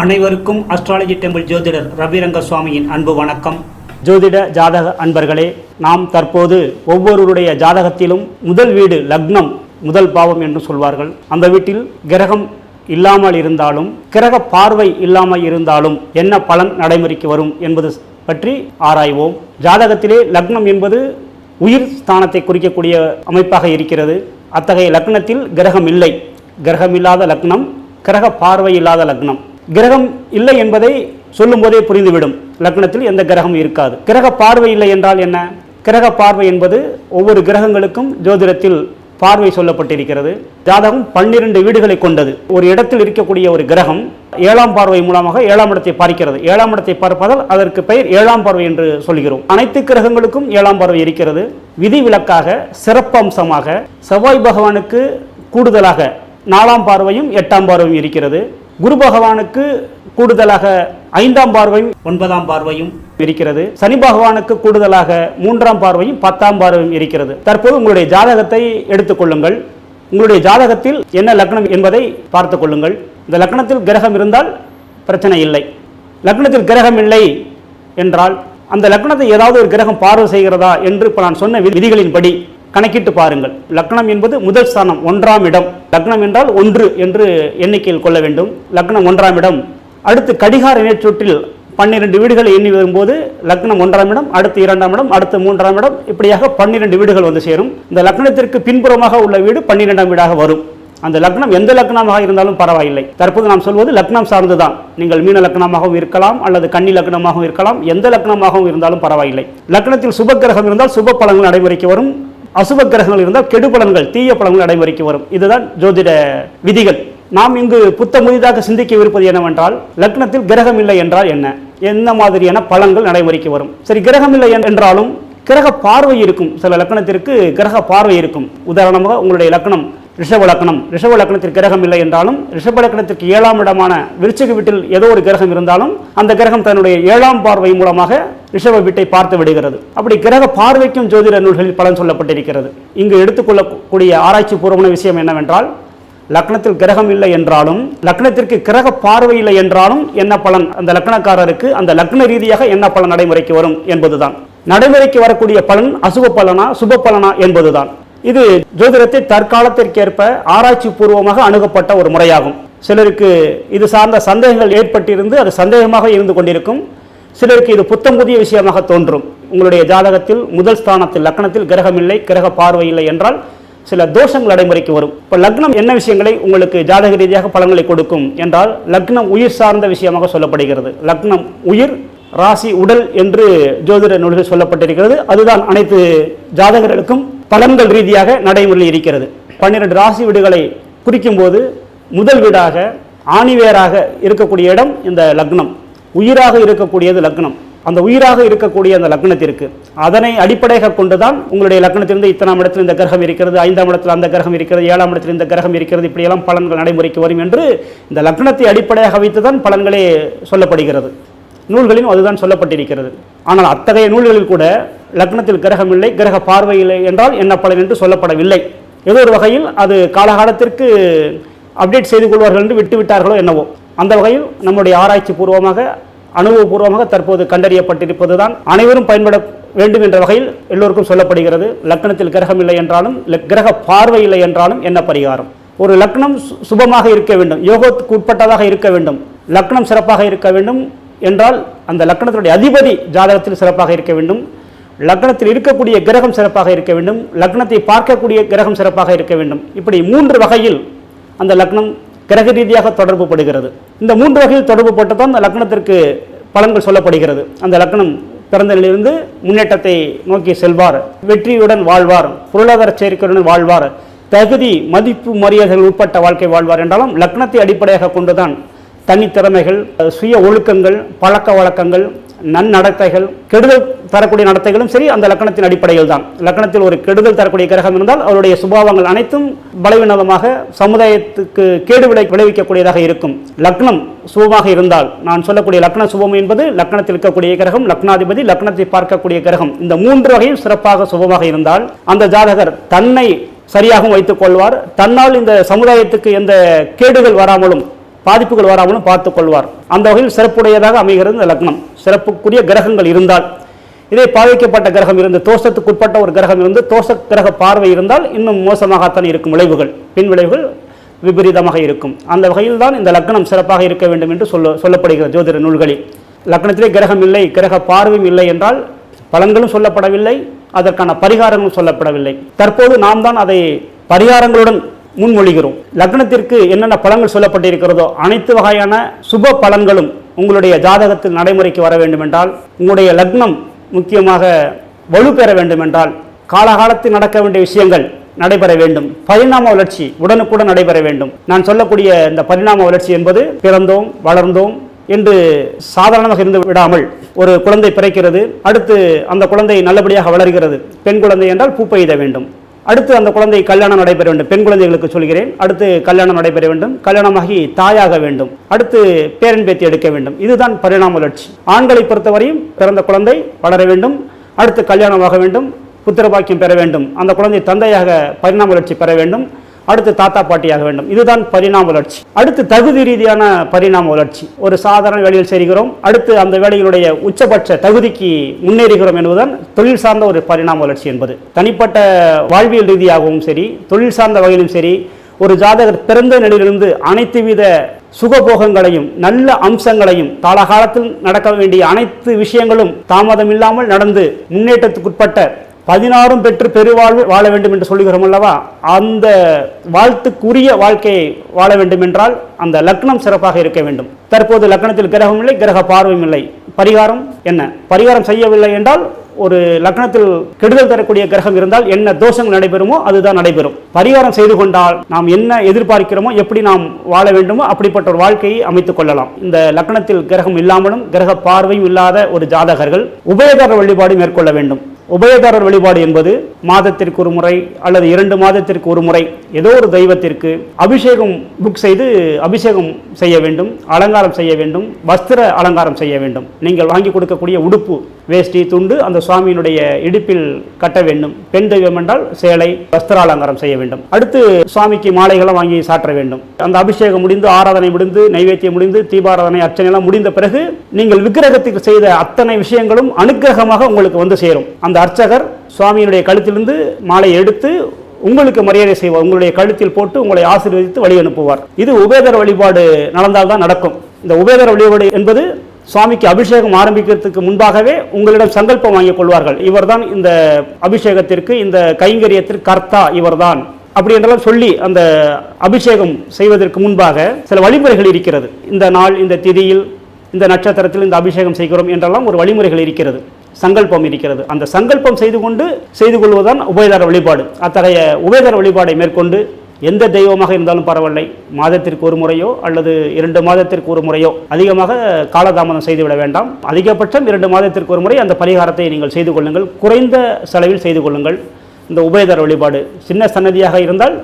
அனைவருக்கும் astrology temple ஜோதிடர் ரவிரங்க சுவாமியின் அன்பு வணக்கம். ஜோதிட ஜாதக அன்பர்களே நாம் தற்போது ஒவ்வொருவருடைய ஜாதகத்திலும் முதல் வீடு லக்னம் முதல் பாவம் என்று சொல்வார்கள். அந்த வீட்டில் கிரகம் இல்லாமல் இருந்தாலும் கிரக பார்வை இல்லாமல் இருந்தாலும் என்ன பலன் நடைமுறைக்கு வரும் என்பது பற்றி ஆராய்வோம். ஜாதகத்திலே லக்னம் என்பது உயிர் ஸ்தானத்தை குறிக்கக்கூடிய அமைப்பாக இருக்கிறது. அத்தகைய லக்னத்தில் கிரகம் இல்லை. கிரகம் இல்லாத லக்னம் கிரக பார்வை இல்லாத லக்னம். கிரகம் இல்லை என்பதை சொல்லும்போதே புரிந்துவிடும். லக்னத்தில் எந்த கிரகம் இருக்காது. கிரக பார்வை இல்லை என்றால் என்ன? கிரக பார்வை என்பது ஒவ்வொரு கிரகங்களுக்கும் ஜோதிடத்தில் பார்வை சொல்லப்பட்டிருக்கிறது. ஜாதகம் பன்னிரண்டு வீடுகளை கொண்டது. ஒரு இடத்தில் இருக்கக்கூடிய ஒரு கிரகம் ஏழாம் பார்வை மூலமாக ஏழாம் இடத்தை பார்க்கிறது. ஏழாம் இடத்தை பார்ப்பதால் அதற்கு பெயர் ஏழாம் பார்வை என்று சொல்கிறோம். அனைத்து கிரகங்களுக்கும் ஏழாம் பார்வை இருக்கிறது. விதிவிலக்காக சிறப்பம்சமாக செவ்வாய் பகவானுக்கு கூடுதலாக நாலாம் பார்வையும் எட்டாம் பார்வையும் இருக்கிறது. குரு பகவானுக்கு கூடுதலாக ஐந்தாம் பார்வையும் ஒன்பதாம் பார்வையும் இருக்கிறது. சனி பகவானுக்கு கூடுதலாக மூன்றாம் பார்வையும் பத்தாம் பார்வையும் இருக்கிறது. தற்போது உங்களுடைய ஜாதகத்தை எடுத்துக்கொள்ளுங்கள் உங்களுடைய ஜாதகத்தில் என்ன லக்னம் என்பதை பார்த்துக் கொள்ளுங்கள். இந்த லக்னத்தில் கிரகம் இருந்தால் பிரச்சனை இல்லை. லக்னத்தில் கிரகம் இல்லை என்றால் அந்த லக்னத்தை ஏதாவது ஒரு கிரகம் பார்வை செய்கிறதா என்று இப்போ நான் சொன்ன வி- விதிகளின்படி கணக்கிட்டு பாருங்கள். லக்னம் என்பது முதல் ஸ்தானம் ஒன்றாம் இடம். லக்னம் என்றால் ஒன்று என்று எண்ணிக்கையில் கொள்ள வேண்டும். லக்னம் ஒன்றாம் இடம். அடுத்து கடிகார இணைச்சுற்றில் பன்னிரண்டு வீடுகளை எண்ணி வரும்போது லக்னம் ஒன்றாம் இடம் அடுத்து இரண்டாம் இடம் அடுத்து மூன்றாம் இடம் இப்படியாக பன்னிரண்டு வீடுகள் வந்து சேரும். இந்த லக்னத்திற்கு பின்புறமாக உள்ள வீடு பன்னிரெண்டாம் வீடாக வரும். அந்த லக்னம் எந்த லக்னமாக இருந்தாலும் பரவாயில்லை. தற்போது நாம் சொல்வது லக்னம் சார்ந்துதான். நீங்கள் மீன லக்னமாகவும் இருக்கலாம் அல்லது கன்னி லக்னமாகவும் இருக்கலாம் எந்த லக்னமாகவும் இருந்தாலும் பரவாயில்லை. லக்னத்தில் சுப கிரகம் இருந்தால் சுப பலங்கள் நடைமுறைக்கு வரும். அசுப கிரகங்கள் இருந்தால் கெடு பலன்கள் தீய பலன்கள் நடைமுறைக்கு வரும். இதுதான் ஜோதிட விதிகள். நாம் இங்கு புத்த முதிதாக சிந்திக்கவிருப்பது என்னவென்றால் லக்னத்தில் கிரகம் இல்லை என்றால் என்ன? என்ன மாதிரியான பலன்கள் நடைமுறைக்கு வரும்? சரி கிரகம் இல்லை என்றாலும் கிரக பார்வை இருக்கும். சில லக்னத்திற்கு கிரக பார்வை இருக்கும். உதாரணமாக உங்களுடைய லக்னம். ரிஷப லக்னம் ரிஷப லக்னத்திற்கு கிரகம் இல்லை என்றாலும் ரிஷப லக்னத்திற்கு ஏழாம் இடமான விருச்சிக வீட்டில் ஏதோ ஒரு கிரகம் இருந்தாலும் அந்த கிரகம் தன்னுடைய ஏழாம் பார்வை மூலமாக ரிஷப வீட்டை பார்த்து விடுகிறது. அப்படி கிரக பார்வைக்கும் ஜோதிட நூல்களில் பலன் சொல்லப்பட்டிருக்கிறது. இங்கு எடுத்துக்கொள்ளக்கூடிய ஆராய்ச்சி பூர்வமான விஷயம் என்னவென்றால் லக்னத்தில் கிரகம் இல்லை என்றாலும் லக்னத்திற்கு கிரக பார்வை இல்லை என்றாலும் என்ன பலன்? அந்த லக்னக்காரருக்கு அந்த லக்ன ரீதியாக என்ன பலன் நடைமுறைக்கு வரும் என்பதுதான். நடைமுறைக்கு வரக்கூடிய பலன் அசுப பலனா சுப பலனா என்பதுதான். இது ஜோதிடத்தை தற்காலத்திற்கேற்ப ஆராய்ச்சி பூர்வமாக அணுகப்பட்ட ஒரு முறையாகும். சிலருக்கு இது சார்ந்த சந்தேகங்கள் ஏற்பட்டிருந்து அது சந்தேகமாக இருந்து கொண்டிருக்கும். சிலருக்கு இது புத்தம் புதிய விஷயமாக தோன்றும். உங்களுடைய ஜாதகத்தில் முதல் ஸ்தானத்தில் லக்னத்தில் கிரகம் இல்லை கிரக பார்வை இல்லை என்றால் சில தோஷங்கள் நடைமுறைக்கு வரும். இப்போ லக்னம் என்ன விஷயங்களை உங்களுக்கு ஜாதக ரீதியாக பலன்களை கொடுக்கும் என்றால் லக்னம் உயிர் சார்ந்த விஷயமாக சொல்லப்படுகிறது. லக்னம் உயிர் ராசி உடல் என்று ஜோதிட நூல்கள் சொல்லப்பட்டிருக்கிறது. அதுதான் அனைத்து ஜாதகர்களுக்கும் பலன்கள் ரீதியாக நடைமுறையில் இருக்கிறது. பன்னிரண்டு ராசி வீடுகளை குறிக்கும்போது முதல் வீடாக ஆணிவேராக இருக்கக்கூடிய இடம் இந்த லக்னம். உயிராக இருக்கக்கூடியது லக்னம். அந்த உயிராக இருக்கக்கூடிய அந்த லக்னத்திற்கு. அதனை அடிப்படையாக கொண்டுதான் உங்களுடைய லக்னத்திலிருந்து இத்தனாம் இடத்தில் இந்த கிரகம் இருக்கிறது ஐந்தாம் இடத்தில் அந்த கிரகம் இருக்கிறது ஏழாம் இடத்தில் இந்த கிரகம் இருக்கிறது இப்படியெல்லாம் பலன்கள் நடைமுறைக்கு வரும் என்று இந்த லக்னத்தை அடிப்படையாக வைத்துதான் பலன்களே சொல்லப்படுகிறது. நூல்களிலும் அதுதான் சொல்லப்பட்டிருக்கிறது. ஆனால் அத்தகைய நூல்களில் கூட லக்னத்தில் கிரகம் இல்லை கிரக பார்வை இல்லை என்றால் என்ன பலன் என்று சொல்லப்படவில்லை. ஏதோ ஒரு வகையில் அது காலகாலத்திற்கு அப்டேட் செய்து கொள்வார்கள் என்று விட்டுவிட்டார்களோ என்னவோ. அந்த வகையில் நம்முடைய ஆராய்ச்சி பூர்வமாக அனுபவபூர்வமாக தற்போது கண்டறியப்பட்டிருப்பதுதான் அனைவரும் பயன்பட வேண்டும் என்ற வகையில் எல்லோருக்கும் சொல்லப்படுகிறது. லக்னத்தில் கிரகம் இல்லை என்றாலும் கிரக பார்வை இல்லை என்றாலும் என்ன பரிகாரம்? ஒரு லக்னம் சு- சுபமாக இருக்க வேண்டும் யோகத்துக்கு உட்பட்டதாக இருக்க வேண்டும் லக்னம் சிறப்பாக இருக்க வேண்டும் என்றால் அந்த லக்னத்தினுடைய அதிபதி ஜாதகத்தில் சிறப்பாக இருக்க வேண்டும். லக்னத்தில் இருக்கக்கூடிய கிரகம் சிறப்பாக இருக்க வேண்டும் லக்னத்தை பார்க்கக்கூடிய கிரகம் சிறப்பாக இருக்க வேண்டும். இப்படி மூன்று வகையில் அந்த லக்னம் கிரக ரீதியாக தொடர்பு படுகிறது இந்த மூன்று வகையில் தொடர்பு பட்டு தான் அந்த லக்னத்திற்கு பலன்கள் சொல்லப்படுகிறது. அந்த லக்னம் பிறந்த நிலையிலிருந்து முன்னேற்றத்தை நோக்கி செல்வார் வெற்றியுடன் வாழ்வார் பொருளாதார சேர்க்கையுடன் வாழ்வார் தகுதி மதிப்பு மரியாதைகள் உட்பட்ட வாழ்க்கை வாழ்வார் என்றாலும் லக்னத்தை அடிப்படையாக கொண்டுதான் தனித்திறமைகள் சுய ஒழுக்கங்கள் பழக்க வழக்கங்கள் நன்னடத்தைகள் கெடுதல் தரக்கூடிய நடத்தைகளும் சரி அந்த லக்கணத்தின் அடிப்படையில் தான். லக்கணத்தில் ஒரு கெடுதல் தரக்கூடிய கிரகம் இருந்தால் அவருடைய சுபாவங்கள் அனைத்தும் பலவீனமாக சமுதாயத்துக்கு கேடு விளை விளைவிக்கக்கூடியதாக இருக்கும். லக்னம் சுபமாக இருந்தால் நான் சொல்லக்கூடிய லக்ன சுபம் என்பது லக்னத்தில் இருக்கக்கூடிய கிரகம் லக்னாதிபதி லக்னத்தை பார்க்கக்கூடிய கிரகம். இந்த மூன்று வகையும் சிறப்பாக சுபமாக இருந்தால் அந்த ஜாதகர் தன்னை சரியாகவும் வைத்துக் கொள்வார். தன்னால் இந்த சமுதாயத்துக்கு எந்த கேடுகள் வராமலும் பாதிப்புகள் வராமலும் பார்த்துக் கொள்வார். அந்த வகையில் சிறப்புடையதாக அமைகிறது இந்த லக்னம். சிறப்புக்குரிய கிரகங்கள் இருந்தால் இதே பாதிக்கப்பட்ட கிரகம் இருந்து தோஷத்துக்குட்பட்ட ஒரு கிரகம் இருந்து தோஷ கிரக பார்வை இருந்தால் இன்னும் மோசமாகத்தான் இருக்கும் விளைவுகள். பின் விளைவுகள் விபரீதமாக இருக்கும். அந்த வகையில் தான் இந்த லக்னம் சிறப்பாக இருக்க வேண்டும் என்று சொல்ல சொல்லப்படுகிறது ஜோதிட நூல்களில். லக்னத்திலே கிரகம் இல்லை கிரக பார்வையும் இல்லை என்றால் பலன்களும் சொல்லப்படவில்லை அதற்கான பரிகாரங்களும் சொல்லப்படவில்லை. தற்போது நாம் தான் அதை பரிகாரங்களுடன் முன்மொழிகிறோம். லக்னத்திற்கு என்னென்ன பலன்கள் சொல்லப்பட்டிருக்கிறதோ அனைத்து வகையான சுப பலன்களும் உங்களுடைய ஜாதகத்தில் நடைமுறைக்கு வர வேண்டுமென்றால் உங்களுடைய லக்னம் முக்கியமாக வலுப்பெற பெற வேண்டுமென்றால் காலகாலத்தில் நடக்க வேண்டிய விஷயங்கள் நடைபெற வேண்டும். பரிணாம வளர்ச்சி உடனுக்குடன் நடைபெற வேண்டும். நான் சொல்லக்கூடிய இந்த பரிணாம வளர்ச்சி என்பது பிறந்தோம் வளர்ந்தோம் என்று சாதாரணமாக இருந்து விடாமல் ஒரு குழந்தை பிறக்கிறது அடுத்து அந்த குழந்தை நல்லபடியாக வளர்கிறது. பெண் குழந்தை என்றால் பூ பெய்த வேண்டும். அடுத்து அந்த குழந்தை கல்யாணம் நடைபெற வேண்டும். பெண் குழந்தைகளுக்கு சொல்கிறேன். அடுத்து கல்யாணம் நடைபெற வேண்டும். கல்யாணமாகி தாயாக வேண்டும். அடுத்து பேரன் பேத்தி எடுக்க வேண்டும். இதுதான் பரிணாம வளர்ச்சி. ஆண்களை பொறுத்தவரையும் பிறந்த குழந்தை வளர வேண்டும். அடுத்து கல்யாணமாக வேண்டும். புத்திர பாக்கியம் பெற வேண்டும். அந்த குழந்தை தந்தையாக பரிணாம வளர்ச்சி பெற வேண்டும். அடுத்து தாத்தா பாட்டியாக வேண்டும். இதுதான் பரிணாம வளர்ச்சி. அடுத்து தகுதி ரீதியான பரிணாம வளர்ச்சி. ஒரு சாதாரண வேலையில் செய்கிறோம் அடுத்து அந்த வேலையினுடைய உச்சபட்ச தகுதிக்கு முன்னேறுகிறோம் என்பதுதான் தொழில் சார்ந்த ஒரு பரிணாம வளர்ச்சி என்பது. தனிப்பட்ட வாழ்வியல் ரீதியாகவும் சரி தொழில் சார்ந்த வகையிலும் சரி ஒரு ஜாதகர் பிறந்த நிலையிலிருந்து அனைத்து வித சுகபோகங்களையும் நல்ல அம்சங்களையும் காலகாலத்தில் நடக்க வேண்டிய அனைத்து விஷயங்களும் தாமதம் இல்லாமல் நடந்து முன்னேற்றத்துக்குட்பட்ட பதினாறும் பெற்று பெருவாழ்வு வாழ வேண்டும் என்று சொல்லுகிறோம் அல்லவா? அந்த வாழ்த்துக்குரிய வாழ்க்கையை வாழ வேண்டும் என்றால் அந்த லக்னம் சிறப்பாக இருக்க வேண்டும். தற்போது லக்னத்தில் கிரகம் இல்லை கிரக பார்வையும் இல்லை. பரிகாரம் என்ன? பரிகாரம் செய்யவில்லை என்றால் ஒரு லக்னத்தில் கெடுதல் தரக்கூடிய கிரகம் இருந்தால் என்ன தோஷங்கள் நடைபெறுமோ அதுதான் நடைபெறும். பரிகாரம் செய்து கொண்டால் நாம் என்ன எதிர்பார்க்கிறோமோ எப்படி நாம் வாழ வேண்டுமோ அப்படிப்பட்ட ஒரு வாழ்க்கையை அமைத்துக் கொள்ளலாம். இந்த லக்னத்தில் கிரகம் இல்லாமலும் கிரக பார்வையும் இல்லாத ஒரு ஜாதகர்கள் உபயதார வழிபாடு மேற்கொள்ள வேண்டும். உபயதாரர் வழிபாடு என்பது மாதத்திற்கு ஒரு முறை அல்லது இரண்டு மாதத்திற்கு ஒரு முறை ஏதோ ஒரு தெய்வத்திற்கு அபிஷேகம் புக் செய்து அபிஷேகம் செய்ய வேண்டும் அலங்காரம் செய்ய வேண்டும் வஸ்திர அலங்காரம் செய்ய வேண்டும். நீங்கள் வாங்கி கொடுக்கக்கூடிய உடுப்பு வேஷ்டி துண்டு அந்த சுவாமியினுடைய இடுப்பில் கட்ட வேண்டும். பெண் தெய்வம் என்றால் சேலை வஸ்திராலங்காரம் செய்ய வேண்டும். அடுத்து சுவாமிக்கு மாலைகளை வாங்கி சாற்ற வேண்டும். அந்த அபிஷேகம் முடிந்து ஆராதனை முடிந்து நைவேத்தியம் முடிந்து தீபாராதனை அர்ச்சனை எல்லாம் முடிந்த பிறகு நீங்கள் விக்கிரகத்துக்கு செய்த அத்தனை விஷயங்களும் அனுக்கிரகமாக உங்களுக்கு வந்து சேரும். அந்த அர்ச்சகர் சுவாமியினுடைய கழுத்திலிருந்து மாலை எடுத்து உங்களுக்கு மரியாதை செய்வார். உங்களுடைய கழுத்தில் போட்டு உங்களை ஆசீர்வதித்து வழி அனுப்புவார். இது உபேதர வழிபாடு நடந்தால்தான் நடக்கும். இந்த உபேதர வழிபாடு என்பது சுவாமிக்கு அபிஷேகம் ஆரம்பிக்கிறதுக்கு முன்பாகவே உங்களிடம் சங்கல்பம் வாங்கிக் கொள்வார்கள். இவர்தான் இந்த அபிஷேகத்திற்கு இந்த கைங்கரியத்திற்கு கர்த்தா இவர்தான். அப்படி என்றெல்லாம் சொல்லி அந்த அபிஷேகம் செய்வதற்கு முன்பாக சில வழிமுறைகள் இருக்கிறது. இந்த நாள் இந்த திதியில் இந்த நட்சத்திரத்தில் இந்த அபிஷேகம் செய்கிறோம் என்றெல்லாம் ஒரு வழிமுறைகள் இருக்கிறது. சங்கல்பம் இருக்கிறது. அந்த சங்கல்பம் செய்து கொண்டு செய்து கொள்வதுதான் உபயதார வழிபாடு. அத்தகைய உபயதார வழிபாடை மேற்கொண்டு எந்த தெய்வமாக இருந்தாலும் பரவாயில்லை. மாதத்திற்கு ஒரு முறையோ அல்லது இரண்டு மாதத்திற்கு ஒரு முறையோ அதிகமாக காலதாமதம் செய்துவிட வேண்டாம். அதிகபட்சம் இரண்டு மாதத்திற்கு ஒரு முறை அந்த பரிகாரத்தை நீங்கள் செய்து கொள்ளுங்கள். குறைந்த செலவில் செய்து கொள்ளுங்கள். இந்த உபயதார வழிபாடு சின்ன சன்னதியாக இருந்தால்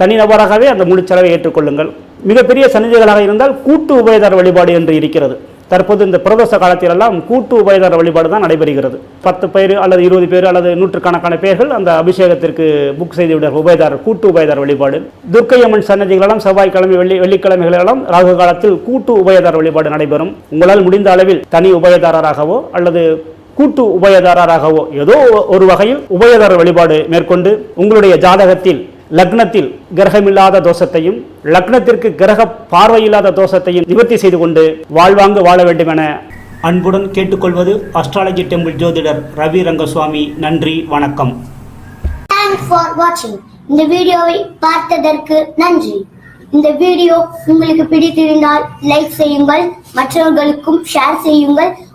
தனிநபராகவே அந்த முழு செலவை ஏற்றுக்கொள்ளுங்கள். மிகப்பெரிய சன்னதிகளாக இருந்தால் கூட்டு உபயதார வழிபாடு என்று இருக்கிறது. தற்போது இந்த பிரதோஷ காலத்திலெல்லாம் கூட்டு உபயதார வழிபாடு தான் நடைபெறுகிறது. பத்து பேர் அல்லது இருபது பேர் அல்லது நூற்றுக்கணக்கான பேர்கள் அந்த அபிஷேகத்திற்கு புக் செய்து விட உபயதாரர் கூட்டு உபயதார வழிபாடு. துர்க்கையம்மன் சன்னதிகளெல்லாம் செவ்வாய்க்கிழமை வெள்ளி வெள்ளிக்கிழமைகளெல்லாம் ராகு காலத்தில் கூட்டு உபயதார வழிபாடு நடைபெறும். உங்களால் முடிந்த அளவில் தனி உபயதாரராகவோ அல்லது கூட்டு உபயதாரராகவோ ஏதோ ஒரு வகையில் உபயதார வழிபாடு மேற்கொண்டு உங்களுடைய ஜாதகத்தில் லக்னத்தில் கிரகமில்லாத தோஷத்தையும் லக்னத்திற்கு கிரக பார்வையில்லாத தோஷத்தையும் நிவர்த்தி செய்து கொண்டு வாழ்வாங்கு வாழ வேண்டும் என அன்புடன் கேட்டுக்கொள்வது அஸ்ட்ராலஜி டெம்பிள் ஜோதிடர் ரவி ரங்கசுவாமி. நன்றி வணக்கம். தேங்க்ஸ் ஃபார் வாட்சிங் இந்த வீடியோவை பார்த்ததற்கு நன்றி. இந்த வீடியோ உங்களுக்கு பிடித்திருந்தால் லைக் செய்யுங்கள் மற்றவர்களுக்கும் ஷேர் செய்யுங்கள்.